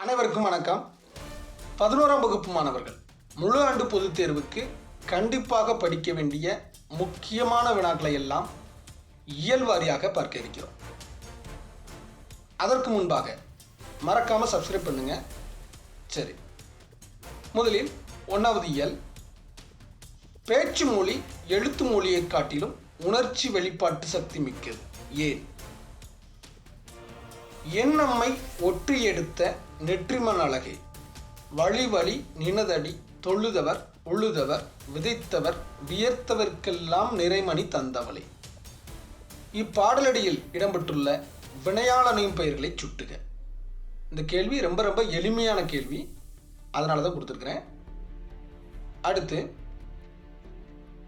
அனைவருக்கும் வணக்கம். பதினோராம் வகுப்பு மாணவர்கள் முழு ஆண்டு பொதுத் தேர்வுக்கு கண்டிப்பாக படிக்க வேண்டிய முக்கியமான வினாக்களை எல்லாம் இயல்வாரியாக பார்க்க இருக்கிறோம். அதற்கு முன்பாக மறக்காமல் சப்ஸ்கிரைப் பண்ணுங்க. சரி. முதலில் ஒன்றாவது இயல். பேச்சு மொழி எழுத்து மொழியைக் காட்டிலும் உணர்ச்சி வெளிப்பாட்டு சக்தி மிக்கது. ஏன்? எண்ணம்மை ஒற்றி எடுத்த நெற்றிமன் அழகே. வழி வழி நினதடி தொழுதவர் உழுதவர் விதைத்தவர் வியர்த்தவர்க்கெல்லாம் நிறைமணி தந்தவளே. இப்பாடலடியில் இடம்பெற்றுள்ள வினையாளனையும் பெயர்களை சுட்டுக. இந்த கேள்வி ரொம்ப ரொம்ப எளிமையான கேள்வி. அதனால தான் கொடுத்துருக்குறேன். அடுத்து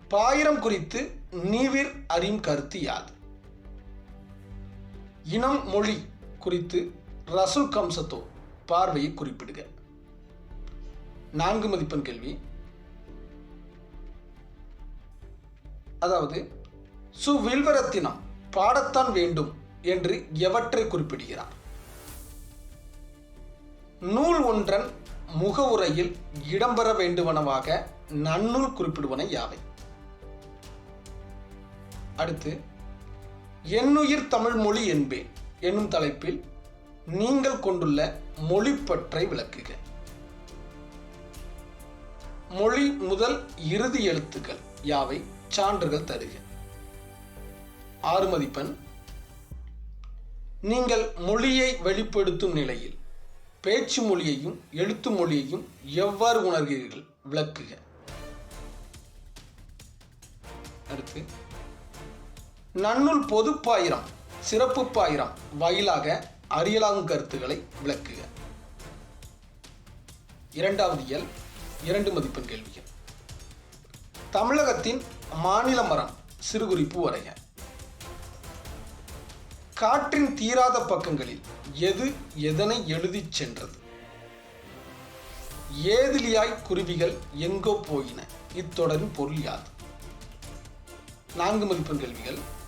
பாயிரம் குறித்து நீவிர் அறியும் கருத்து யாது? இனம் மொழி குறித்து ரசுல் கம்சத்தோ பார்வையை குறிப்பிடுக. நான்கு மதிப்பெண் கேள்வி. அதாவது சு வில்வரத்தினம் பாடத்தான் வேண்டும் என்று எவற்றை குறிப்பிடுகிறார்? நூல் ஒன்றன் முகவுரையில் இடம்பெற வேண்டுவனவாக நன்னூல் குறிப்பிடுவன யாவை? அடுத்து என்னுயிர் தமிழ் மொழி என்பேன். என்னும் தலைப்பில் நீங்கள் கொண்டுள்ள மொழிப்பற்றை விளக்குக. மொழி முதல் இறுதி எழுத்துக்கள் யாவை? சான்றுகள் தருக. ஆறு மதிப்பெண் நீங்கள் மொழியை வெளிப்படுத்தும் நிலையில் பேச்சு மொழியையும் எழுத்து மொழியையும் எவ்வாறு உணர்கிறீர்கள்? விளக்குக. அடுத்து நன்னூல் பொதுப்பாயிரம் சிறப்பு பாயிரம் வாயிலாக அறியலாகும் கருத்துக்களை விளக்குக. இரண்டாவது இயல் இரண்டு மதிப்பெண் கேள்விகள் தமிழகத்தின் மாநில மரம் சிறுகுறிப்பு வரைக. காற்றின் தீராத பக்கங்களில் எது எதனை எழுதி சென்றது? ஏதிலியாய் குருவிகள் எங்கோ போயின. இத்தொடரின் பொருள் யாது? நான்கு மதிப்பெண் கேள்விகள்.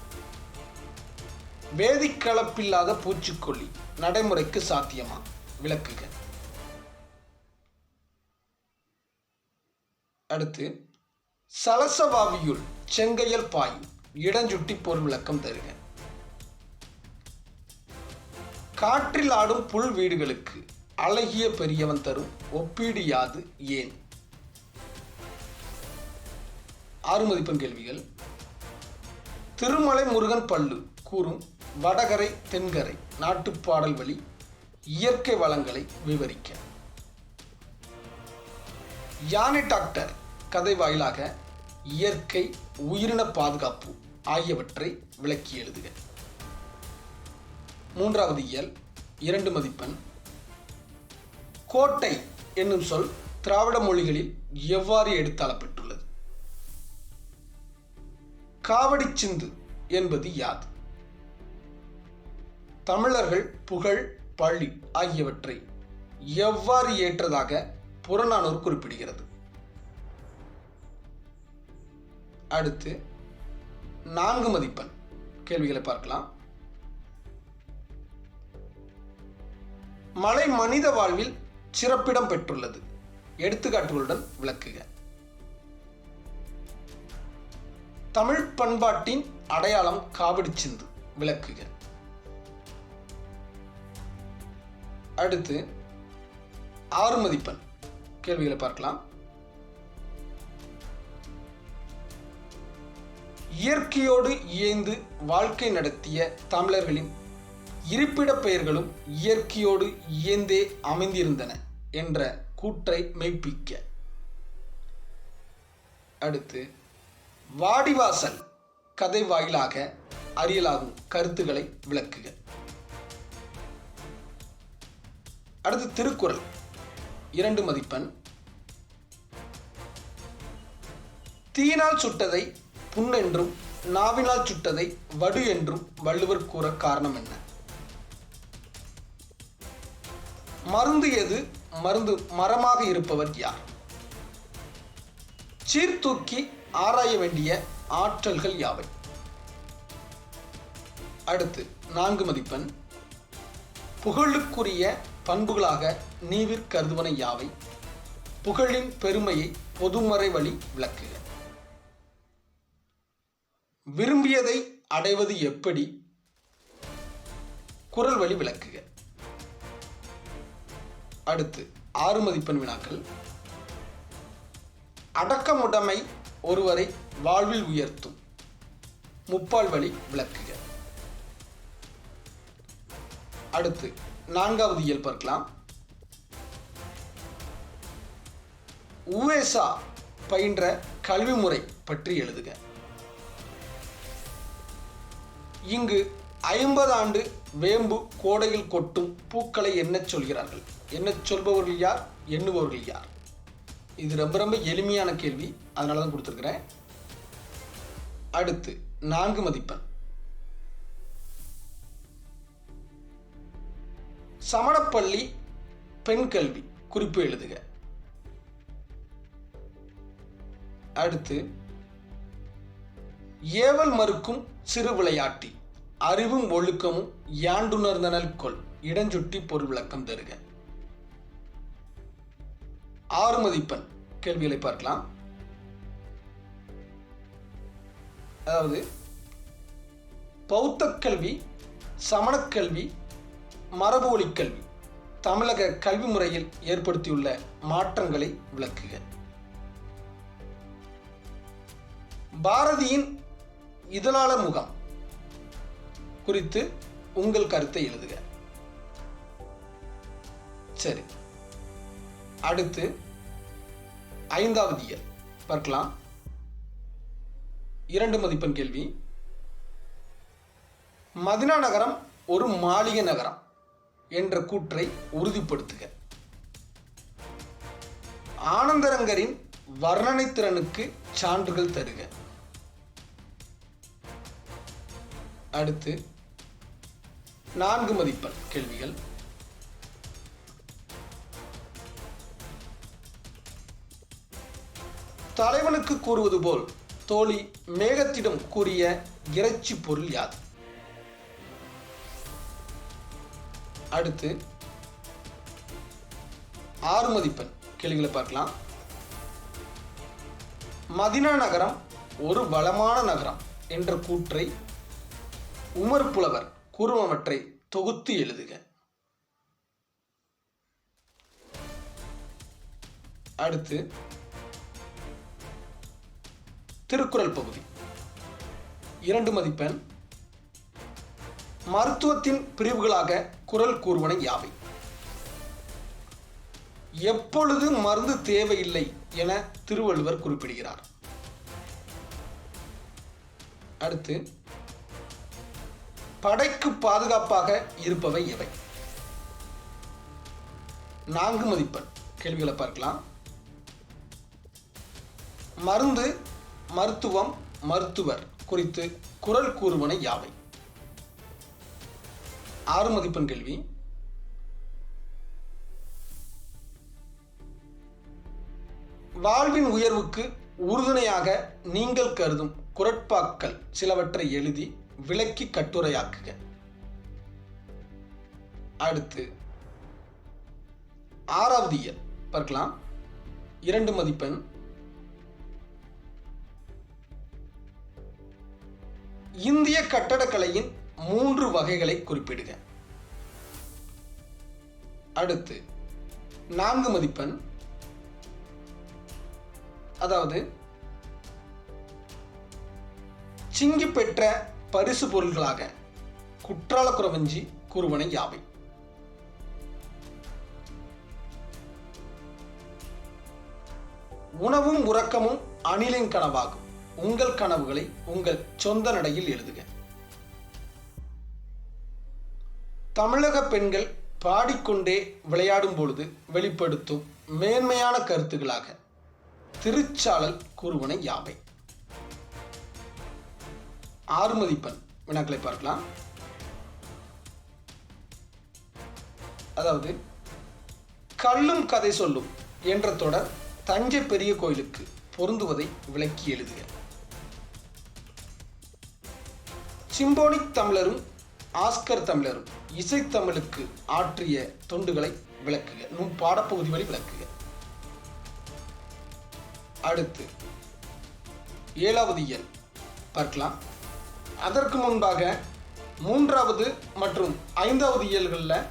வேதிக்கலப்பில்லாத பூச்சிக்கொல்லி நடைமுறைக்கு சாத்தியமா? விளக்குக. அடுத்து சலசவாவியுள் செங்கையல் பாயும் இடஞ்சுட்டி பொருள் விளக்கம் தருக. காற்றில் ஆடும் புல் வீடுகளுக்கு அழகிய பெரியவன் தரும் ஒப்பீடு யாது ஏன்? ஆறு மதிப்பெண் கேள்விகள். திருமலை முருகன் பல்லு கூறும் வடகரை தென்கரை நாட்டுப்பாடல் வழி இயற்கை வளங்களை விவரிக்க. யானை டாக்டர் கதை வாயிலாக இயற்கை உயிரின பாதுகாப்பு ஆகியவற்றை விளக்கி எழுதுக. மூன்றாவது இயல் இரண்டு மதிப்பெண். கோட்டை என்னும் சொல் திராவிட மொழிகளில் எவ்வாறு எடுத்தாளப்பட்டுள்ளது? காவடி சிந்து என்பது யாது தமிழர்கள் புகழ் பழி ஆகியவற்றை எவ்வாறு ஏற்றதாக புறநானூறு குறிப்பிடுகிறது? அடுத்து நான்கு மதிப்பெண் கேள்விகளை பார்க்கலாம். மலை மனித வாழ்வில் சிறப்பிடம் பெற்றுள்ளது. எடுத்துக்காட்டுகளுடன் விளக்குக. தமிழ் பண்பாட்டின் அடையாளம் காவடி சிந்து விளக்குக. அடுத்து ஆறு மதிப்பெண். கேள்விகளை பார்க்கலாம். இயற்கையோடு இயைந்து வாழ்க்கை நடத்திய தமிழர்களின் இருப்பிடப் பெயர்களும் இயற்கையோடு இயந்தே அமைந்திருந்தன என்ற கூற்றை மெய்ப்பிக்க. அடுத்து வாடிவாசல் கதை வாயிலாக அறியலாகும் கருத்துக்களை விளக்குக. அடுத்து திருக்குறள். இரண்டு மதிப்பெண். தீயினால் சுட்டதை புண்ணென்றும் நாவினால் சுட்டதை வடு என்றும் வள்ளுவர் கூற காரணம் என்ன? மருந்து எது? மருந்து மரமாக இருப்பவர் யார்? சீர்தூக்கி ஆராய வேண்டிய ஆற்றல்கள் யாவை? அடுத்து நான்கு மதிப்பெண். புகழுக்குரிய பண்புகளாக நீவிற் கருதுவன யாவை? புகழின் பெருமையை பொதுமறை வழி விளக்குக விரும்பியதை அடைவது எப்படி? குரல் வழி விளக்குக அடுத்து ஆறு மதிப்பெண் வினாக்கள். அடக்கமுடைமை ஒருவரை வாழ்வில் உயர்த்தும். முப்பால் வழி விளக்குக அடுத்து நான்காவது இயல் பார்க்கலாம். உவேசா பயின்ற கல்வி முறை பற்றி எழுதுக. இங்கு ஐம்பது ஆண்டு வேம்பு கோடையில் கொட்டும் பூக்களை என்ன சொல்கிறார்கள்? என்ன சொல்பவர்கள் யார்? எண்ணுபவர்கள் யார்? இது ரொம்ப ரொம்ப எளிமையான கேள்வி. அதனால தான் கொடுத்துருக்குறேன். அடுத்து நான்கு மதிப்பெண். சமணப்பள்ளி பெண் கல்வி குறிப்பு எழுதுக. அடுத்து ஏவல் மறுக்கும் சிறு விளையாட்டி அறிவும் ஒழுக்கமும் யாண்டுணர்ந்தனல் கொள் இடஞ்சுட்டி பொருள் விளக்கம் தருக. ஆறு மதிப்பெண் கேள்விகளை பார்க்கலாம். அதாவது பௌத்த கல்வி சமணக்கல்வி மரபு ஒலிக் கல்வி. தமிழக கல்வி முறையில் ஏற்படுத்தியுள்ள மாற்றங்களை விளக்குக. பாரதியின் இதழாளர் முகம் குறித்து உங்கள் கருத்தை எழுதுக. சரி. அடுத்து ஐந்தாவது இயல் பார்க்கலாம். இரண்டு மதிப்பெண் கேள்வி. மதினா நகரம் ஒரு மாளிகை நகரம். என்ற கூற்றை உறுதிப்படுத்துக. ஆனந்தரங்கரின் வர்ணனை திறனுக்கு சான்றுகள் தருக. அடுத்து நான்கு மதிப்பெண் கேள்விகள். தலைவனுக்கு கூறுவது போல் தோழி மேகத்திடம் கூறிய இறைச்சி பொருள் யாது? அடுத்து ஆறு மதிப்பெண் கேள்விகளை பார்க்கலாம். மதினா நகரம் ஒரு வளமான நகரம் என்ற கூற்றை உமர் புலவர் கூறுபவற்றை தொகுத்து எழுதுக. அடுத்து திருக்குறள் பகுதி. இரண்டு மதிப்பெண் மருத்துவத்தின் பிரிவுகளாக குரல் கூறுவன யாவை? எப்பொழுது மருந்து தேவையில்லை என திருவள்ளுவர் குறிப்பிடுகிறார். அடுத்து படைக்கு பாதுகாப்பாக இருப்பவை எவை? நான்கு மதிப்பெண். கேள்விகளை பார்க்கலாம். மருந்து மருத்துவம் மருத்துவர் குறித்து குரல் கூறுவன யாவை? ஆறு மதிப்பெண் கேள்வி. வாழ்வின் உயர்வுக்கு உறுதுணையாக நீங்கள் கருதும் குரட்பாக்கள் சிலவற்றை எழுதி விளக்கி கட்டுரையாக்குக. அடுத்து ஆறாவது இயல். பார்க்கலாம். இரண்டு மதிப்பெண். இந்திய கட்டடக்கலையின் மூன்று வகைகளை குறிப்பிடுக. அடுத்து நான்கு மதிப்பெண். அதாவது சிங்கி பெற்ற பரிசு பொருள்களாக குற்றால குறவஞ்சி குருவனை யாவை? உணவும் உறக்கமும் அணிலின் கனவாகும். உங்கள் கனவுகளை உங்கள் சொந்த நடையில் எழுதுக. தமிழக பெண்கள் பாடிக்கொண்டே விளையாடும் பொழுது வெளிப்படுத்தும் மேன்மையான கருத்துகளாக திருச்சாளல் கூறுவன யாவை ஆறு மதிப்பெண் வினாக்களை பார்க்கலாம். அதாவது கல்லும் கதை சொல்லும் என்ற தொடர் தஞ்சை பெரிய கோயிலுக்கு பொருந்துவதை விளக்கி எழுதுக. சிம்போனிக் தமிழரும் ஆஸ்கர் தமிழரும் இசைத்தமிழுக்கு ஆற்றிய தொண்டுகளை விளக்குக. நும் பாடப்பகுதி வழி விளக்குக. அடுத்து ஏழாவது இயல். பார்க்கலாம். அதற்கு முன்பாக மூன்றாவது மற்றும் ஐந்தாவது இயல்களில்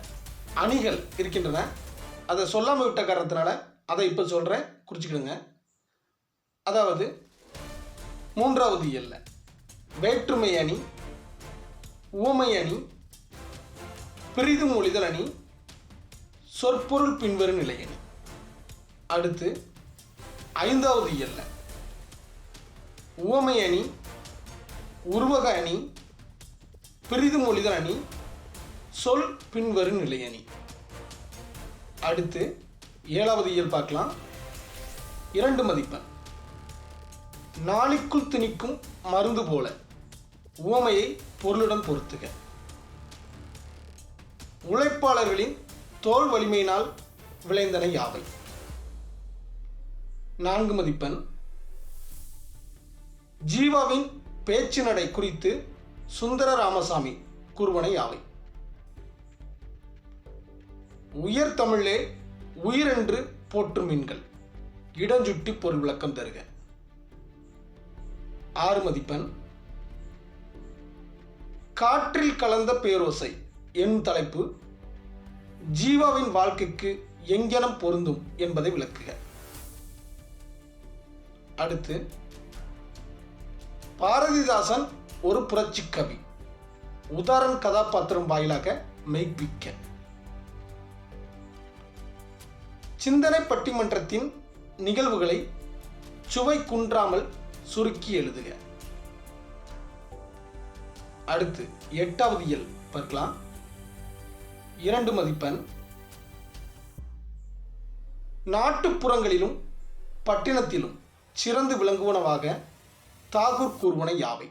அணிகள் இருக்கின்றன. அதை சொல்லாமல் விட்ட காரணத்தினால அதை இப்போ சொல்கிறேன் குறிச்சிக்கிடுங்க. அதாவது மூன்றாவது இயலில். வேற்றுமை அணி உவமை அணி பிரிதும் ஒளிதல் அணி சொற்பொருள் பின்வரும் நிலையணி. அடுத்து ஐந்தாவது இயல்ல. உவமை அணி உருவக அணி பிரிதும் ஒளிதல் அணி சொல் பின்வரும் நிலையணி. அடுத்து ஏழாவது இயல் பார்க்கலாம். இரண்டு மதிப்பெண். நாளிக்குள் திணிக்கும் மருந்து போல உவமையை பொருளுடன் பொருத்துக. உழைப்பாளர்களின் தோல் வலிமையினால் விளைந்தன யாவை நான்கு மதிப்பெண். ஜீவாவின் பேச்சு நடை குறித்து சுந்தர ராமசாமி கூறுவன யாவை? உயர் தமிழே உயிரென்று போற்றும் மீன்கள். இடஞ்சுட்டி பொருள் விளக்கம் தருக. ஆறு மதிப்பெண். காற்றில் கலந்த பேரோசை. என் தலைப்பு ஜீவாவின் வாழ்க்கைக்கு எங்கெனம் பொருந்தும் என்பதை விளக்குக. அடுத்து பாரதிதாசன் ஒரு புரட்சி கவி. உதாரண கதாபாத்திரம் வாயிலாக மெய்ப்பிக்க. சிந்தனை பட்டிமன்றத்தின் நிகழ்வுகளை சுவை குன்றாமல் சுருக்கி எழுதுக. அடுத்து எட்டாவது இயல் பார்க்கலாம். இரண்டு மதிப்பெண். நாட்டுப்புறங்களிலும் பட்டினத்திலும் சிறந்து விளங்குவனவாக தாகூர் கூறுவன யாவை?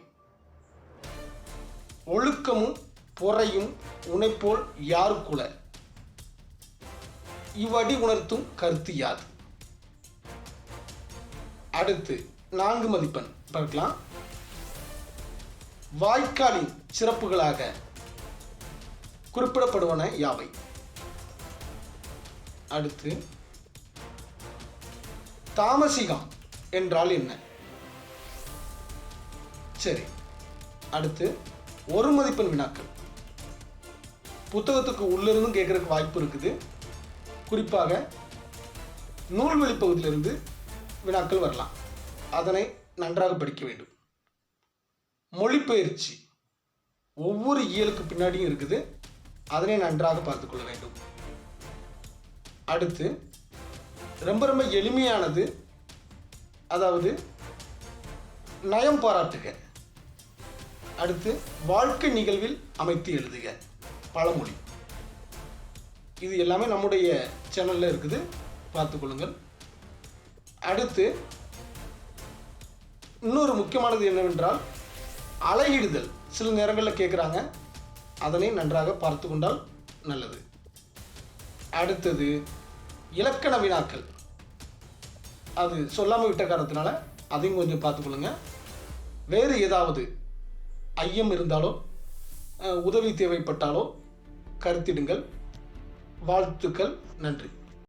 ஒழுக்கமும் பொறையும் உனைப்போல் யாருக்குல இவ்வடி உணர்த்தும் கருத்து யாது? அடுத்து நான்கு மதிப்பெண் பார்க்கலாம். வாய்க்காலின் சிறப்புகளாக குறிப்பிடப்படுவன யாவை? அடுத்து தாமசிகம் என்றால் என்ன? சரி அடுத்து ஒரு மதிப்பெண் வினாக்கள். புத்தகத்துக்கு உள்ளிருந்தும் கேட்கறதுக்கு வாய்ப்பு இருக்குது. குறிப்பாக நூல்வெளி பகுதியிலிருந்து வினாக்கள் வரலாம். அதனை நன்றாக படிக்க வேண்டும். மொழிபெயர்ச்சி. ஒவ்வொரு இயலுக்கு பின்னாடியும் இருக்குது. அதனை நன்றாக பார்த்துக்கொள்ள வேண்டும். அடுத்து ரொம்ப ரொம்ப எளிமையானது அதாவது நயம் பாராட்டுக. அடுத்து வாழ்க்கை நிகழ்வில் அமைத்து எழுதுக. பழமொழி. இது எல்லாமே நம்முடைய சேனலில் இருக்குது. பார்த்துக்கொள்ளுங்கள் அடுத்து இன்னொரு முக்கியமானது என்னவென்றால் அலையிடுதல். சில நேரங்களில் கேட்குறாங்க அதனை நன்றாக பார்த்து கொண்டால் நல்லது. அடுத்தது இலக்கண வினாக்கள். அது சொல்லாமல் விட்ட காரணத்தினால அதையும் கொஞ்சம் பார்த்துக்கொள்ளுங்க வேறு ஏதாவது ஐயம் இருந்தாலோ உதவி தேவைப்பட்டாலோ கருத்திடுங்கள். வாழ்த்துக்கள் நன்றி.